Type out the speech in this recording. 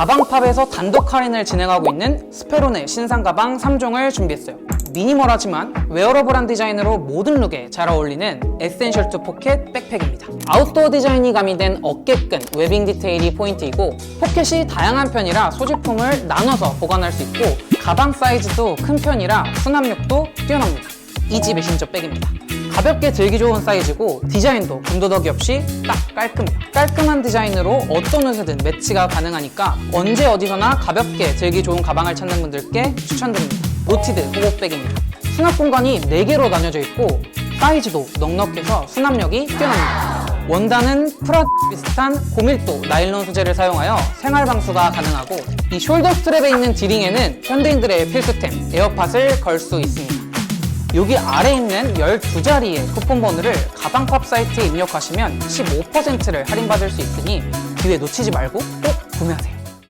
가방팝에서 단독 할인을 진행하고 있는 스페론의 신상 가방 3종을 준비했어요. 미니멀하지만 웨어러블한 디자인으로 모든 룩에 잘 어울리는 에센셜 투 포켓 백팩입니다. 아웃도어 디자인이 가미된 어깨끈 웨빙 디테일이 포인트이고 포켓이 다양한 편이라 소지품을 나눠서 보관할 수 있고 가방 사이즈도 큰 편이라 수납력도 뛰어납니다. 이지 메신저 백입니다. 가볍게 들기 좋은 사이즈고 디자인도 군더더기 없이 딱 깔끔해요. 깔끔한 디자인으로 어떤 옷에든 매치가 가능하니까 언제 어디서나 가볍게 들기 좋은 가방을 찾는 분들께 추천드립니다. 노티드 호복백입니다. 수납 공간이 4개로 나뉘어져 있고 사이즈도 넉넉해서 수납력이 뛰어납니다. 원단은 프라 비슷한 고밀도 나일론 소재를 사용하여 생활 방수가 가능하고 이 숄더 스트랩에 있는 디링에는 현대인들의 필수템 에어팟을 걸 수 있습니다. 여기 아래 있는 12자리의 쿠폰 번호를 가방팝 사이트에 입력하시면 15%를 할인받을 수 있으니 기회 놓치지 말고 꼭 구매하세요.